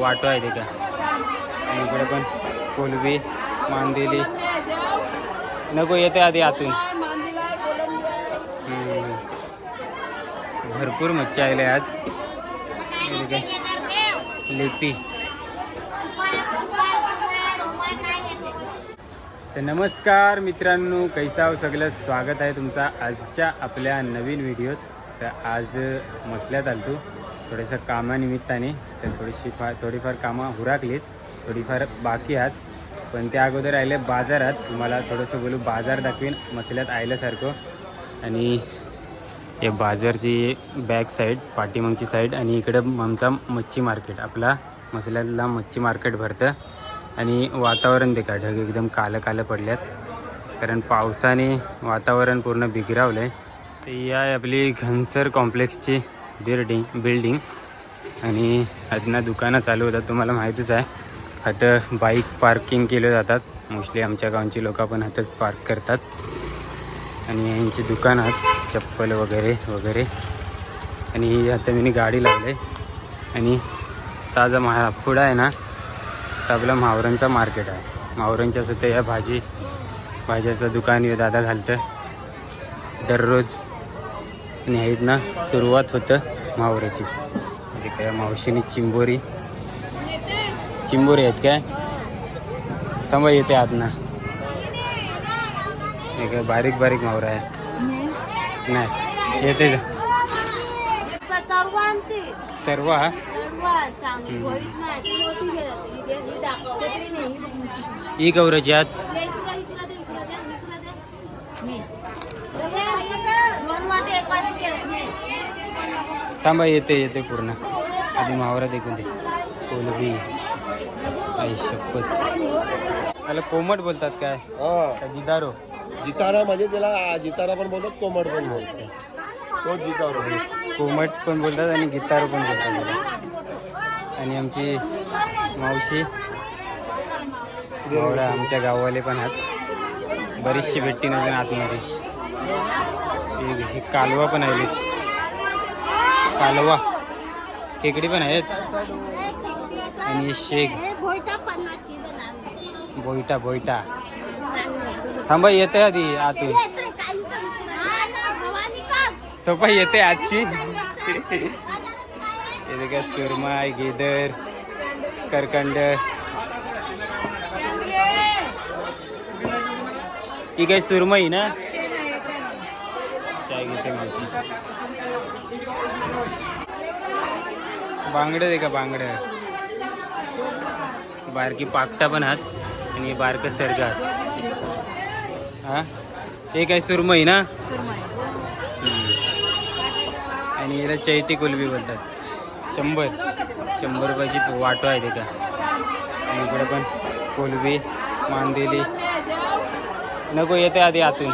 वाटो आहे तिथं. इकडे पण कोलबी मांदेली. नको येते आधी आतून. भरपूर मच्छी आले आज. लेपी. तर नमस्कार मित्रांनो कैसा हो सगळं? स्वागत आहे तुमचा आजच्या आपल्या नवीन व्हिडिओत. तर आज मसल्यात आलतो. थोडंसं कामानिमित्ताने तर थोडीशी फार थोडीफार कामं हुराकलीत थोडीफार बाकी आहात. पण त्या अगोदर आले बाजारात. तुम्हाला थोडंसं बोलू बाजार दाखवीन मसल्यात आयल्यासारखं आणि हे बाजारची बॅक साईड पाठीमागची साईड आणि इकडं आमचा मच्छी मार्केट. आपला मसल्यातला मच्छी मार्केट भरतं. आणि वातावरण ते का ढग एकदम कालं कालं पडल्यात. कारण पावसाने वातावरण पूर्ण बिघरावलं आहे तर या आपली घनसर कॉम्प्लेक्सची बिल्डिंग बिल्डिंग आणि आतना दुकानं चालू होतात तुम्हाला माहीतच आहे. आता बाईक पार्किंग केलं जातात. मोस्टली आमच्या गावची लोक पण हातच पार्क करतात. आणि यांची दुकान आहेत चप्पल वगैरे वगैरे. आणि आता मी गाडी लावले. आणि ताजा मा पुढं आहे ना तर आपलं मावरांचा मार्केट आहे. मावरांच्या सुद्धा या भाजी भाज्याचं दुकान दादा घालतं. दररोज आणि आहेत ना सुरुवात होतं मावराची म्हणजे काय मावशीने चिंबोरी. चिंबोरी आहेत काय? थांबा येते आत ना. हे काय बारीक बारीक मावरा आहे. नाही येते जा. सर्व हा? ही गौराची आत दे इकडं, इकडं दे, इकडं दे, इकडं दे. दे, दोन वाटे एकाच केलं. ने. थांबा येते येते पूर्ण. आधी मावरा देखून दे. कोलबी. आई शपथ. त्याला कोमट बोलतात काय? हा. का जिदारो जितारा म्हणजे त्याला जितारा पण बोलतात कोमट पण बोलतात. तो जितारो. कोमट पण बोलतात आणि गिटारो पण बोलतात. आणि आमची मावशी मावरा आमच्या गाववाले पण आहेत. बरीचशी भेटती नजर आतमध्ये. हे- कालवा पण आहे कालवा खेकडी पण आहेत. आणि भोयटा बनवली. बोईटा बोईटा थांबा येते आधी आतून? तो पण येते आजची काय सुरमाय गेदर करकंड. ही काय सुरमई ना? काय घेते बांगडे दे का बांगडं? बारकी पाकटा पण आहात आणि बारक बारकं सर्ग आहात हा? ते काय सुरमई ना? आणि याला चैती कुलबी बोलतात. शंभर. शंभर रुपयाची वाटो आहे ते का? आणि इकडे पण कोलबी मांदेली. नको येते आधी आतून.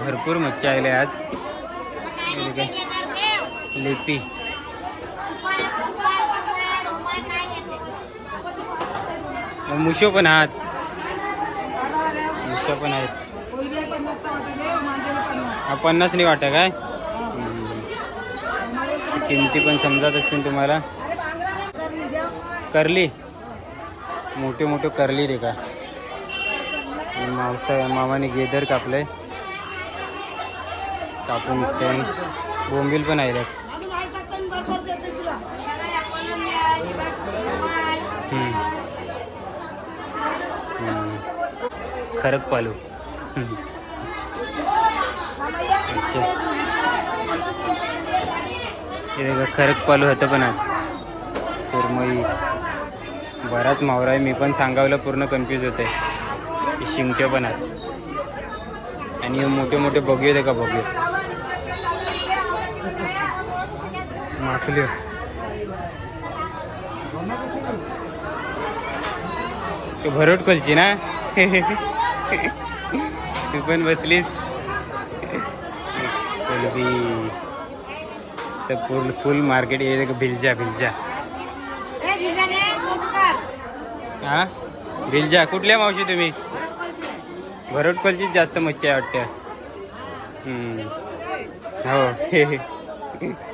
भरपूर मच्छा आले आज. हे बघा. लेपी मुशो पण आहात. मुशो पण आहेत. हा पन्नास नाही वाटा काय किमती पण समजत असतील तुम्हाला. करली. मोठे मोठे करली रे का? मावसा मामाने गेदर कापलंय. कापून ते बोंबील पण आहे खरक पालू. अच्छा. हे खरक पालू होतं पण आज. सुरमई. बराच मावरा आहे. मी पण सांगावलं पूर्ण कन्फ्यूज होते शिंगटे पण आहेत. आणि मोठे मोठे बघू होते का बघू माखली तू भरोट खोलची ना? तू पण बसलीस. तर पूर्ण फुल मार्केट ये का? भिलजा भिलजा. हा? भिलजा कुठल्या मावशी तुम्ही? भरोटकोलचीच जास्त मच्छी आहे वाटतं. हो.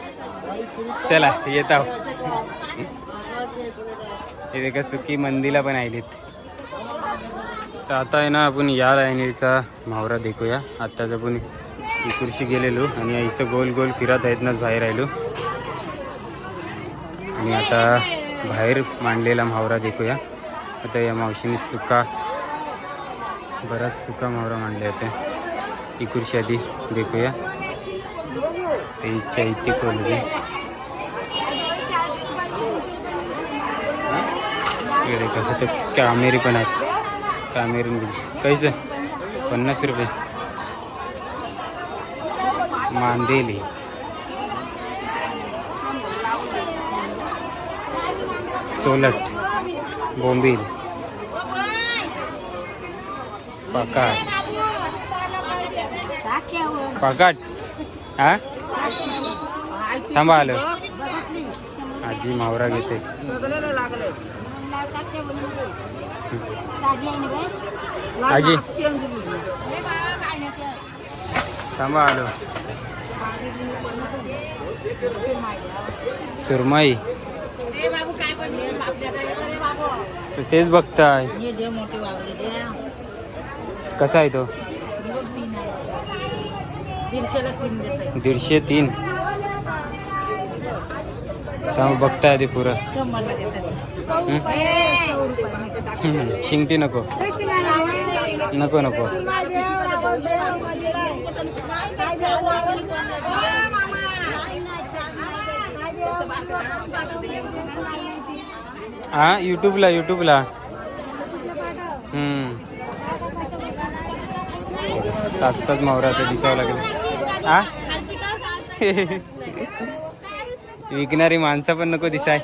चला येत आहो इथे का सुकी मंदीला पण आलीत तर आता आहे ना आपण या लाईनीचा मावरा देखूया. आत्ताच आपण इकडशी गेलेलो आणि आईचं गोल गोल फिरत आहेत नाच बाहेर राहिलो आणि आता बाहेर मांडलेला मावरा देखूया. आता या मावशीने सुका बराच सुका मावरा मांडले होते इकुरशी आधी देखूया. ते इच्छा इथे कोलबी इकडे कसं तर कॅमेरी पण आहेत कॅमेरून कैसे? पन्नास रुपये। मांदेली चोलट बोंबील पकाट पकाट हा? थांबा आलं। आजी मावरा घेते। आजी. थांबा आलो. सुरमई. तेच बघताय. हे दे मोठे वावले दे. कसा आहे तो? दीडशे तीन थांब बघताय आधी पुरं. शिंगटी नको. नको नको. हा यूट्यूबला यूट्यूबला तास तास मावरा ते दिसावं लागेल. हा? विकणारी माणसं पण नको दिसाय.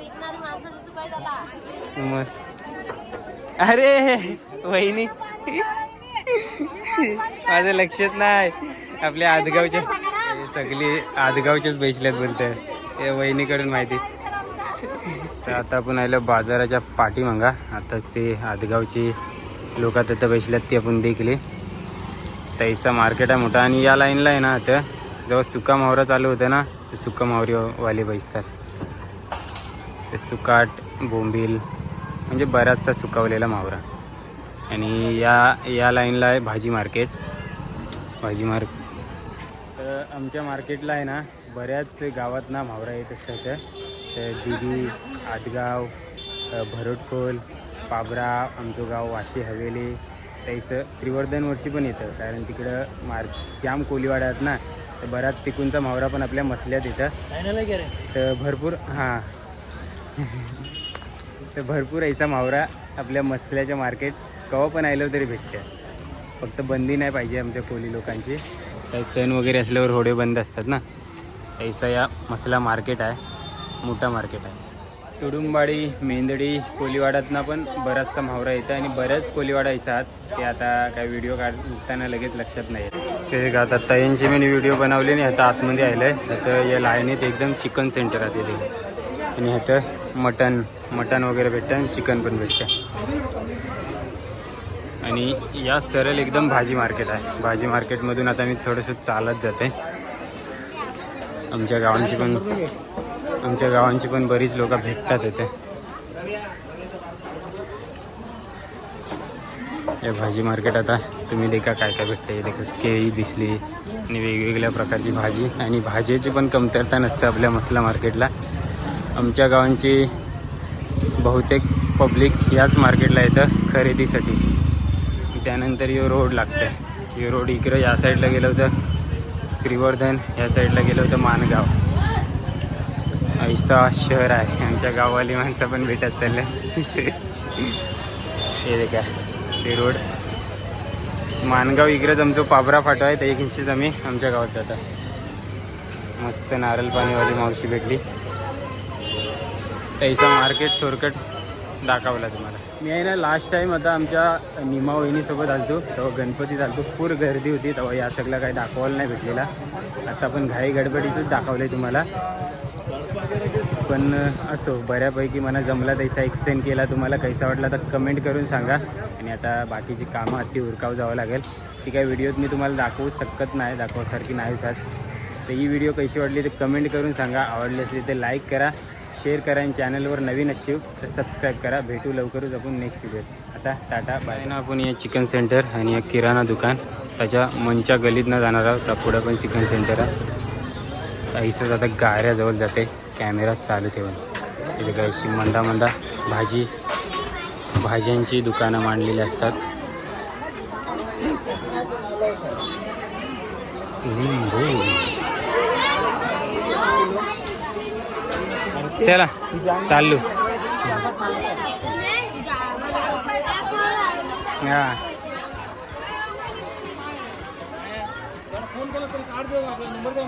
मग अरे वहिनी. माझं लक्षात नाही. आपल्या आदगावच्या सगळी आदगावच्याच बैसल्यात बोलतात हे वहिनीकडून माहिती. तर आता आपण आलो बाजाराच्या पाठीमागा आताच ते आदगावची लोक तिथं बैसल्यात ती आपण देखली. तैसा मार्केट आहे मोठा. आणि या लाईनला आहे ना आता जेव्हा सुका मावरा चालू होतं ना ते सुका मावरीवाले बैसतात. ते सुकाट बोंबील म्हणजे बराचसा सुकावलेला मावरा. आणि या या लाईनला आहे भाजी मार्केट. भाजी मार्क तर आमच्या मार्केटला आहे ना बऱ्याच गावात ना मावरा येत असतात. तर दिदी आदगाव भरोटखोल पाबरा आमचं गाव वाशी हवेली त्याचं त्रिवर्धन वर्षी पण येतं. कारण तिकडं मार जाम कोलीवाडा आहेत ना तर बराच तिकूनचा मावरा पण आपल्या मसल्यात येतं. तर भरपूर हां. तर भरपूर ऐसा मावरा. आपल्या मसल्याच्या मार्केट कवा पण आलं तरी भेटते. फक्त बंदी नाही पाहिजे आमच्या कोली लोकांची. काही सण वगैरे असल्यावर होडे बंद असतात ना. ऐसा या मसला मार्केट आहे. मोठा मार्केट आहे. तुडुंबाडी मेंदडी कोलीवाड्यातनं पण बराचसा मावरा येतं आणि बऱ्याच कोलीवाडा ऐसा आहेत. ते आता काय व्हिडिओ काढताना लगेच लक्षात नाही ते आता तयांची मी व्हिडिओ बनवले आणि आता आतमध्ये आलं आहे. आता या लाईनीत एकदम चिकन सेंटर आहे तिथे आणि ह्याचं मटन मटन वगैरे भेटतं आणि चिकन पण भेटतं. आणि या सरळ एकदम भाजी मार्केट आहे. भाजी मार्केटमधून आता मी थोडंसं चालत जाते. आमच्या गावांची पण आमच्या गावांची पण बरीच लोक भेटतात इथे. या भाजी मार्केट आता तुम्ही देखा काय काय भेटते देखा केळी दिसली आणि वेगवेगळ्या प्रकारची भाजी आणि भाजीची पण कमतरता नसते आपल्या मसला मार्केटला. आमच्या गावांची बहुतेक पब्लिक याच मार्केटला येतं खरेदीसाठी. त्यानंतर यो रोड लागतं यो रोड इकडं या साईडला गेलं होतं. श्रीवर्धन या साईडला गेलं होतं माणगाव ऐसा शहर आहे. आमच्या गाववाली माणसं पण भेटत चालले. हे देखा ते रोड. माणगाव इकडेच आमचं पाबरा फाटो आहे त्या एक आम्ही आमच्या गावात जातो. मस्त नारळ पाणीवाली मावशी भेटली. त्याचा मार्केट थोडकट दाखवला तुम्हाला. मी आहे ना लास्ट टाईम आता आमच्या निमा वहिनीसोबत आलतो तेव्हा गणपती चालतो पूर गर्दी होती तेव्हा या सगळं काही दाखवायला नाही भेटलेला. आता आपण घाई गडबडीतच दाखवलं आहे तुम्हाला. पण असो बऱ्यापैकी मला जमला तैसा एक्सप्लेन केला तुम्हाला. कैसा वाटला तर कमेंट करून सांगा. आणि आता बाकीची कामं अति उरकाव जावं लागेल. ती काय व्हिडिओत मी तुम्हाला दाखवू शकत नाही दाखवसारखी नाही सर. तर ही व्हिडिओ कशी वाटली ते कमेंट करून सांगा. आवडली असली तर लाईक करा. शेअर करा आणि चॅनलवर नवीन असशील तर सबस्क्राईब करा. भेटू लवकरच आपण नेक्स्ट व्हिडिओ आता टाटा बाय ना आपण या चिकन सेंटर आणि या किराणा दुकान. त्याच्या मंच्या गलीतनं जाणार आहोत. पुढं पण चिकन सेंटर आहे. ऐसंच आता गाऱ्याजवळ जाते. कॅमेरा चालू ठेवून. तिथे काय मंदा मंदा भाजी भाज्यांची दुकानं मांडलेली असतात. लिंबू. चला चालू. हा. फोन केला काढ देऊ आपला नंबर द्या